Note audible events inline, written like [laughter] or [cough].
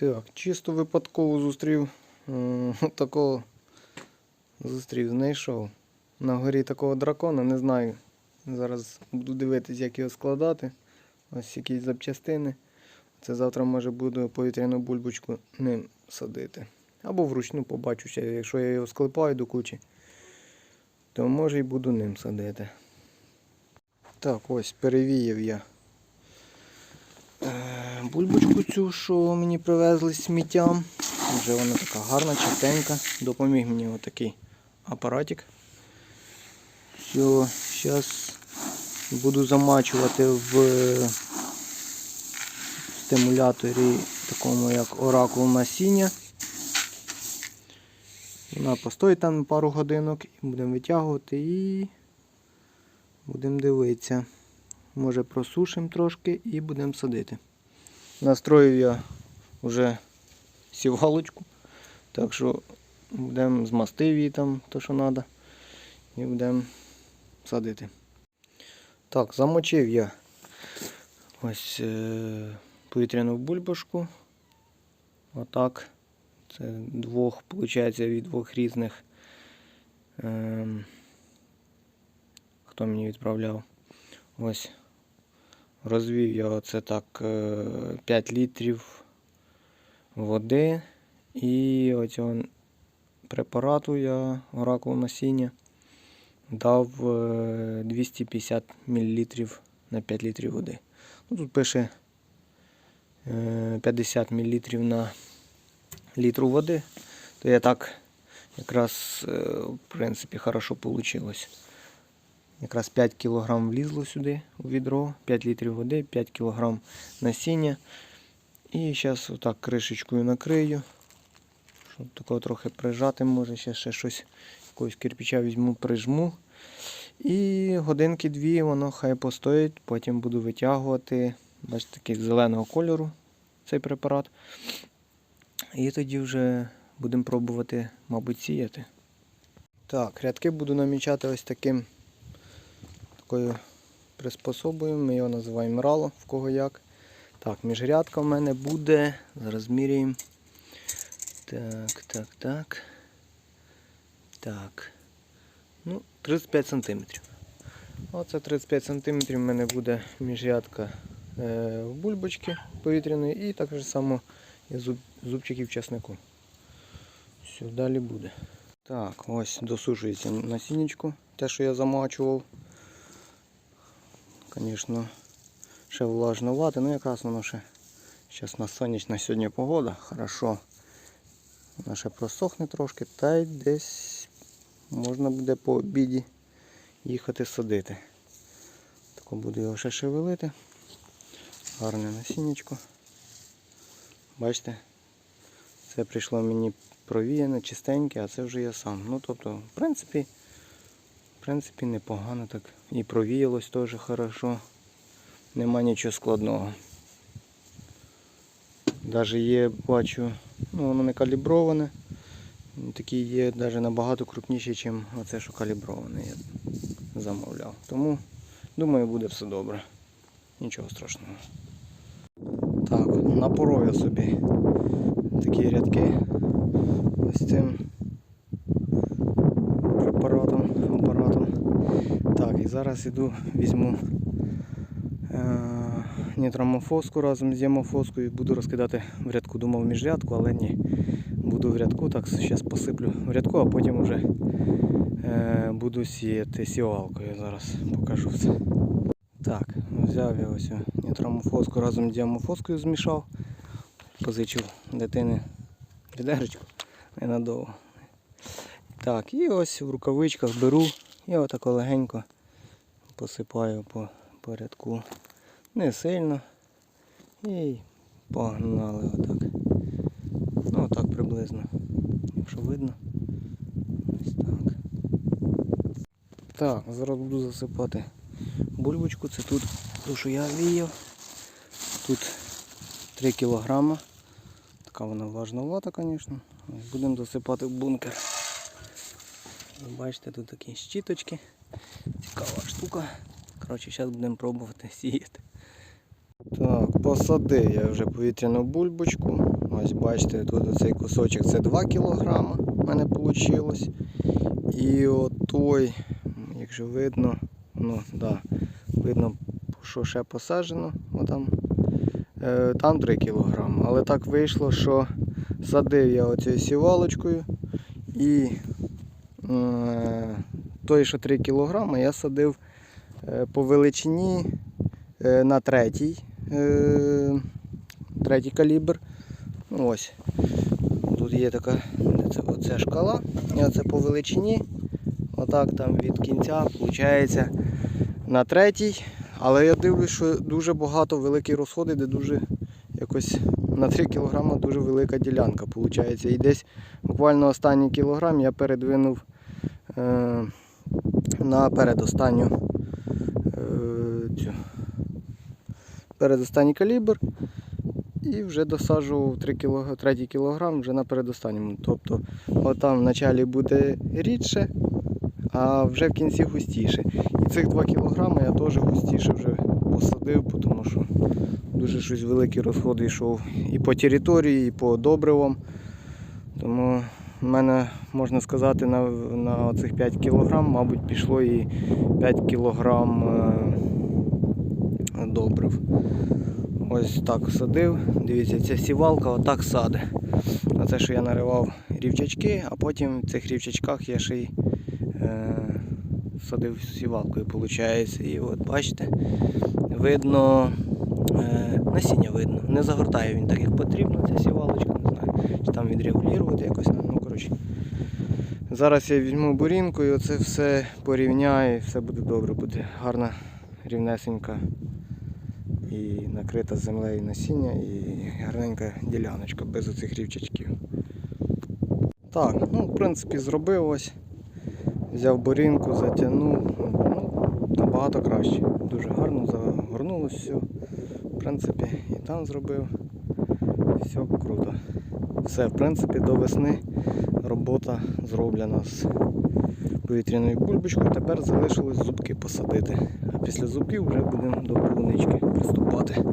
Так, чисто випадково зустрів [laughs] такого. Зустрів, знайшов. На горі такого дракона, не знаю. Зараз буду дивитись, як його складати. Ось якісь запчастини. Це завтра може буду повітряну бульбочку ним садити. Або вручну побачу ще, якщо я його склепаю до кучі, то може і буду ним садити. Так, ось перевіяв я бульбочку цю, що мені привезли з сміттям. Вже вона така гарна, чистенька. Допоміг мені отакий апаратик. Все, зараз буду замачувати в стимуляторі такому як оракул насіння. Вона постоїть там пару годинок будемо витягувати і будемо дивитися. Може просушимо трошки і будемо садити. Настроїв я вже сівалочку, так що будемо змастив її там, то що треба, і будемо садити. Так, замочив я ось е, повітряну бульбашку. Отак. Це двох, виходить, від двох різних. Ем, хто мені відправляв? Ось. Розвів я оце так е, 5 літрів води і оцього препарату я оракул насіння дав е, 250 мл на 5 літрів води. Ну, тут пише е, 50 мл на літру води, то я так якраз е, в принципі хорошо вийшло. Якраз 5 кг влізло сюди у відро, 5 літрів води, 5 кг насіння. І зараз отак кришечкою накрию. Щоб такого трохи прижати, може ще, ще щось, якогось кирпича візьму, прижму. І годинки-дві воно хай постоїть, потім буду витягувати. Бачите, такий зеленого кольору цей препарат. І тоді вже будемо пробувати, мабуть, сіяти. Так, рядки буду намічати ось таким такою приспособою. Ми його називаємо рало, в кого як. Так, міжрядка в мене буде. Зараз міряємо. Так, так, так. Так. Ну, 35 см. Оце 35 см в мене буде міжрядка е, в бульбочки повітряної і так само зуб, зубчиків часнику. Все, далі буде. Так, ось досушується насіннячко, те, що я замачував. Звісно, ще влажновато, ну якраз воно ще зараз на сонячна сьогодні погода, хорошо. Воно ще просохне трошки, та й десь можна буде по обіді їхати садити. Тако буду його ще шевелити. Гарне насіннячко. Бачите, це прийшло мені провіяне, чистеньке, а це вже я сам. Ну тобто, в принципі, принципі, непогано так. І провіялось теж хорошо. Нема нічого складного. Навіть є, бачу, ну воно не каліброване. Такі є навіть набагато крупніші, ніж оце, що каліброване я замовляв. Тому думаю буде все добре. Нічого страшного. Так, напоров я собі такі рядки ось цим препаратом, апаратом. Так, і зараз іду, візьму е- нітромофоску разом з ямофоскою і буду розкидати в рядку. Думав між рядку, але ні. Буду в рядку, так зараз посиплю в рядку, а потім вже е- буду сіяти сівалкою. Зараз покажу це. Так, взяв я ось нітромофоску разом з діамофоскою змішав. Позичив дитини відеречку ненадовго. Так, і ось в рукавичках беру і отако легенько посипаю по порядку. Не сильно. І погнали отак. Ну отак приблизно. Якщо видно. Ось так. Так, зараз буду засипати бульбочку. Це тут ту, що я віяв. Тут 3 кілограма. Така вона влажновата, звісно. Будемо засипати в бункер. Бачите, тут такі щіточки. Цікава штука. Коротше, зараз будемо пробувати [laughs] сіяти. Так, посадив я вже повітряну бульбочку. Ось бачите, тут оцей кусочок це 2 кг в мене вийшло. І отой, якщо видно, ну да, видно, що ще посаджено, отам, е, там 3 кг. Але так вийшло, що садив я оцією сівалочкою і е, той, що 3 кг, я садив е, по величині е, на третій, е, третій калібр. Ну, ось. Тут є така де це, оце шкала, оце по величині. Отак там від кінця виходить на третій. Але я дивлюсь, що дуже багато великі розходи, де дуже якось на 3 кг дуже велика ділянка виходить. І десь буквально останній кілограм я передвинув на передостанню е, цю, передостанній калібр і вже досаджував 3 кг, 3 кілограм вже на передостанньому. Тобто отам в началі буде рідше, а вже в кінці густіше. І цих 2 кг я теж густіше вже посадив, тому що дуже щось великий розход йшов і по території, і по добривам. Тому в мене, можна сказати, на, на цих 5 кг, мабуть, пішло і 5 кг добрив. Ось так садив. Дивіться, ця сівалка отак саде. А це, що я наривав рівчачки, а потім в цих рівчачках я ще й е, садив сівалкою, виходить. І от бачите, видно, е, насіння видно. Не загортає він так, як потрібно, ця сівалочка, не знаю. Чи там відрегулювати якось. Ну, коротше. Зараз я візьму бурінку і оце все порівняю, і все буде добре, буде гарна рівнесенька і накрита землею насіння і гарненька діляночка без оцих рівчачків. Так, ну в принципі зробив ось. Взяв борінку, затягнув. Ну, набагато краще. Дуже гарно загорнулося все. В принципі, і там зробив. Все круто. Все, в принципі, до весни робота зроблена з повітряною бульбочкою. Тепер залишилось зубки посадити. А після зубків вже будемо до полунички приступати.